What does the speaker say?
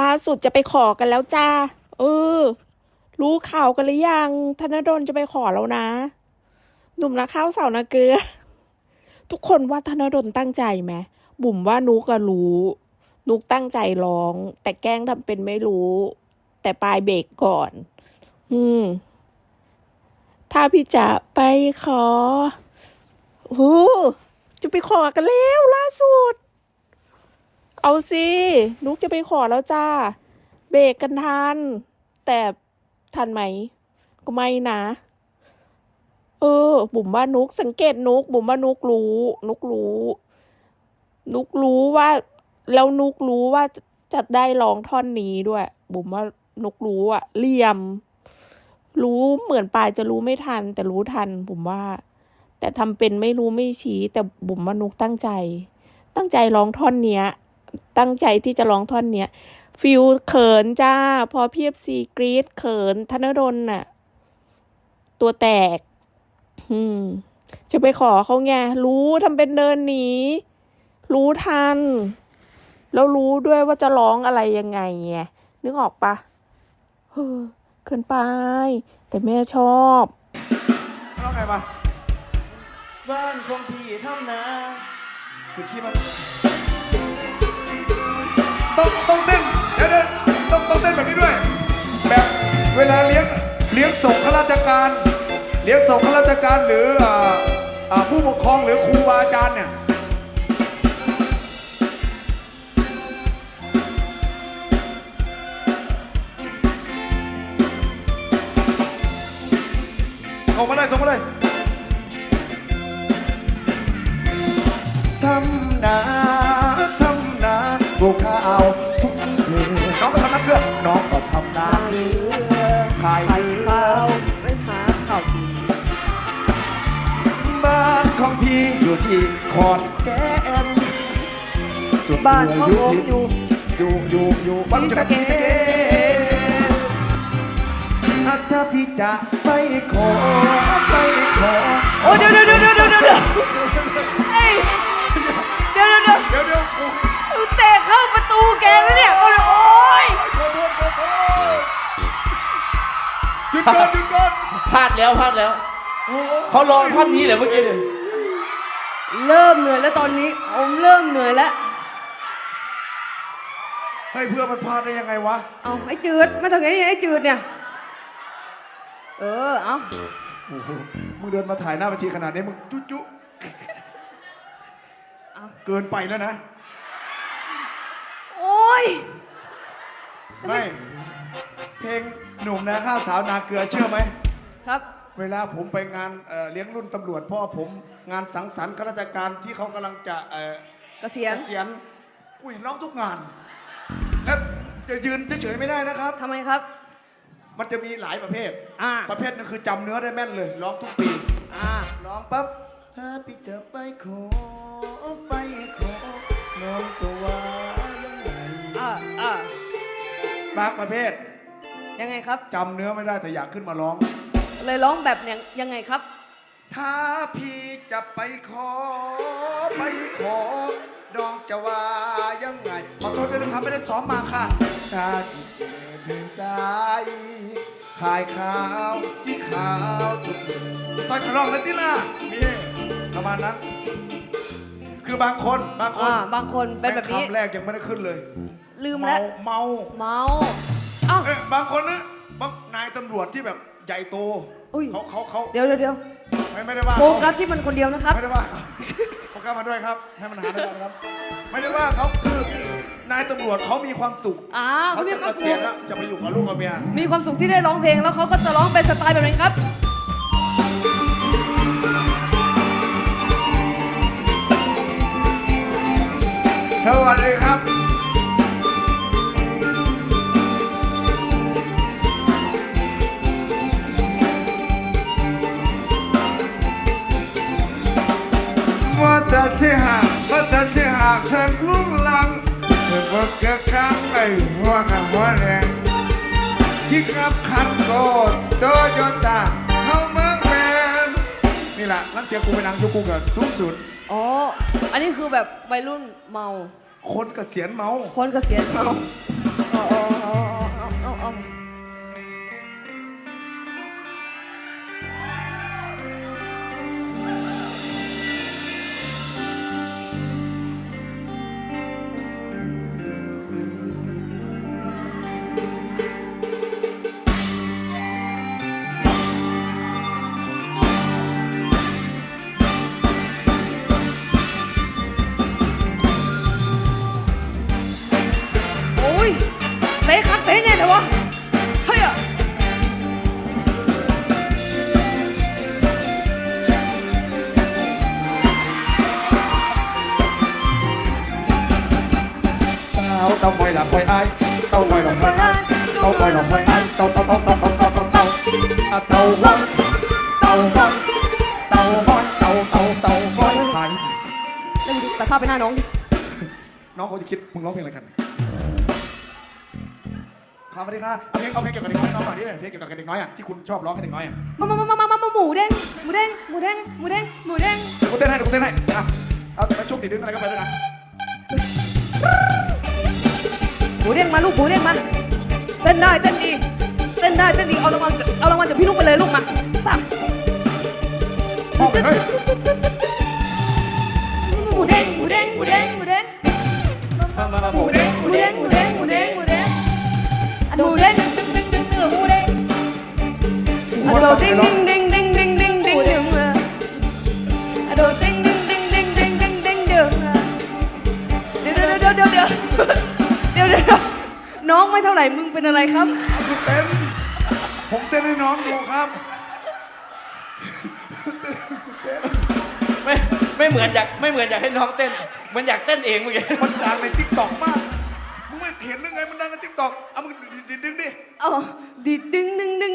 ล่าสุดจะไปขอกันแล้วจ้า เออ รู้ข่าวกันหรือยัง ธนดลจะไปขอแล้วนะ หนุ่มนาข้าวเสานาเกลือ ทุกคนว่าธนดลตั้งใจไหม บุ๋มว่านุกก็รู้ นุกตั้งใจร้อง แต่แกล้งทำเป็นไม่รู้ แต่ปลายเบรกก่อน อืม ถ้าพี่จะไปขอโอ้จะไปขอกันแล้วล่าสุด เอาสินุกจะไปขอแล้วจ้า เบรกกันทัน แต่ทันไหม ก็ไม่นะ เออ บุ๋มว่านุกสังเกตนุก บุ๋มว่านุกรู้ นุกรู้ นุกรู้ว่า แล้วนุกรู้ว่าจะได้ร้องท่อนนี้ด้วย บุ๋มว่านุกรู้อะเลี่ยม รู้เหมือนปลายจะรู้ไม่ทัน แต่รู้ทัน บุ๋มว่า แต่ทำเป็นไม่รู้ไม่ชี้ แต่บุ๋มว่านุกตั้งใจ ตั้งใจร้องท่อนเนี้ย ตั้งใจที่จะร้องท่อนเนี้ยฟิลเขินจ้า พอเพีเอฟซีกรีดเขิน ธนดลน่ะ ตัวแตก อืม จะไปขอเขาไง รู้ทำเป็นเดินหนี รู้ทัน แล้วรู้ด้วยว่าจะร้องอะไรยังไงไงนึกออกปะเฮ้อเกินไป แต่แม่ชอบร้องไงปะบ้านของพี่ทำนาคือขี้มัน ต้องต้องเต้นเดี๋ยวเดี๋ยวต้องต้องเต้นแบบนี้ด้วย แบบเวลาเลี้ยงเลี้ยงส่งข้าราชการ เลี้ยงส่งข้าราชการหรืออ่าอ่าผู้ปกครองหรือครูบาอาจารย์เนี่ยส่งมาเลยส่งมาเลย ปลูกข้าวทุกเดือนน้องก็ทำนาเกลือน้องก็ทำนาเกลือขายขายข้าวไปหาข้าวกินบ้านของพี่อยู่ที่ขอนแก่นส่วบ้านของผมอยู่อยู่อยู่อยู่บ้านศรีสะเกษษอะถ้าพี่จะไปขอไปขอโอ้เดี๋ยวเดี๋ยวเดี๋ยวเดี๋ยวเดี๋ยวเดี๋ยวเฮ้ยเดี๋ยวเดี๋ยว ประตูแกแล้วเนี่ยโอ้ยขอโทษขอโทษหยุดก่อนหยุดก่อนพลาดแล้วพลาดแล้ว เขารอท่อนนี้เหรอเมื่อกี้เนี่ยเริ่มเหนื่อยแล้วตอนนี้ผมเริ่มเหนื่อยแล้วเฮ้ยเพื่อนมันพลาดได้ยังไงวะ เอาไอ้จืดมาถึงไงเนี่ยไอ้จืดเนี่ย เออ เอามึงเดินมาถ่ายหน้าบัญชีขนาดนี้มึงจุ๊จุ๊เกินไปแล้วนะโอ้ ย ไม่ เพลงหนุ่มนาข้าวสาวนาเกลือเชื่อไหม ครับ เวลาผมไปงานเอ่อเลี้ยงรุ่นตำรวจพ่อผมงานสังสรรค์ข้าราชการที่เขากำลังจะเอ่อเกษียณเกษียณอุ้ยร้องทุกงานแล้วจะยืนเฉยๆไม่ได้นะครับ ทำไมครับ มันจะมีหลายประเภท อ่า ประเภทหนึงคือจำเนื้อได้แม่นเลยร้องทุกปีอ่า ร้องปั๊บถ้าพี่จะไปขอไปขอน้องก็ว่ายังไงอ่าอ่า บางประเภทยังไงครับ จำเนื้อไม่ได้แต่อยากขึ้นมาร้อง เลยร้องแบบยังยังไงครับ ถ้าพี่จะไปขอ ไปขอน้องจะว่ายังไงขอโทษด้วยนะครับไม่ได้ซ้อมมาค่ะถ้าที่เจอถึงใจขายข้าวที่ขาวทุกเดือนซอยขลองเลยที่ล่ะนี่ประมาณนั้น คือบางคนบางคนอ่าบางคนเป็นแบบนี้คำแรกยังไม่ได้ขึ้นเลยลืมเมาแล้ว เมาเมาเอ้าเอ๊ะบางคนนะบางนายตำรวจที่แบบใหญ่โตอุ้ย เขาเขาเขาเดี๋ยวเดี๋ยวเดี๋ยวไม่ไม่ได้ว่าโฟเขา กัสที่มันคนเดียวนะครับ ไม่ได้ว่าเขาโฟกัสมาด้วยครับ ให้มันหาด้วยกันครับ ไม่ได้ว่าเขาคือนายตำรวจเขามีความสุขอ่าเขาเขามีจะความเกสุษียณขแล้วจะไปอยู่กับลูกกับเมีย มีความสุขที่ได้ร้องเพลงแล้วเขาก็จะร้องเป็นสไตล์แบบนี้ครับ สวัสดีครับว่าจะเสียหากว่าจะเสียหากเธอลุกลังเธอบอกเกิดครั้งไอ้หัวกับหัวแรงที่กับคันโกดโตโยต้าเข้าเมืองแมนนี่แหละนั่นเสียงกูไปนั่งชูกูเกับสูงสุด อ๋อ อันนี้คือแบบวัยรุ่นเมา คนเกษียณเมา คนเกษียณเมา เตะคักเตะเนี่ยเดี๋ยววะเฮ้ยอะสาวเต้าไฟหลับไฟไอ้เต้าไฟหลับไฟไอ้เต้าไฟหลับไฟไอ้เต้าเต้าเต้าเต้าเต้าเต้าเต้าเต้าเต้าฮอนเต้าฮอนเต้าฮอนเต้าเต้าเต้าฮอนหายเล่นดูแต่ภาพไปหน้าน้องดิน้องเขาจะคิดมึงร้องเพลงอะไรกัน ครับสวัสดีครับเอาเพลงเอาเพลงเกี่ยวกับเด็กน้อยน้องหน่อยดิเพลงเกี่ยวกับเด็กน้อยอะที่คุณชอบร้องให้เด็กน้อยอะมามามามามามาหมูเด้งหมูเด้งหมูเด้งหมูเด้งหมูเด้งเดี๋ยวกูเต้นให้เดี๋ยวกูเต้นให้อะเอาไปชุบติดดึงอะไรก็ไปด้วยนะหมูเด้งมาลูกหมูเด้งมาเต้นได้เต้นดีเต้นได้เต้นดีเอารางวัลเอารางวัลจากพี่ลูกไปเลยลูกมาปังมองไปเฮ้ยหมูเด้งหมูเด้งหมูเด้งหมูเด้ง โดดดิ้งดิ้งดิ้งดิ้งดิ้งดิ้งดิ้งดึงอะโดดดิ้งดิ้งดิ้งดิ้งดิ้งดิ้งดิ้งดึงเดี๋ยวเดี๋ยวเดี๋ยวเดี๋ยวเดี๋ยวเดี๋ยวเดี๋ยวน้องไม่เท่าไหร่มึงเป็นอะไรครับกูเต้นผมเต้นให้น้องดูครับไม่ไม่เหมือนอยากไม่เหมือนอยากให้น้องเต้นเหมือนอยากเต้นเองเมื่อกี้มันดังในทิกตอกมากมึงไม่เห็นหรือไงมันดังในทิกตอกเอามึงดึงดิอ๋อดิดดึงดึง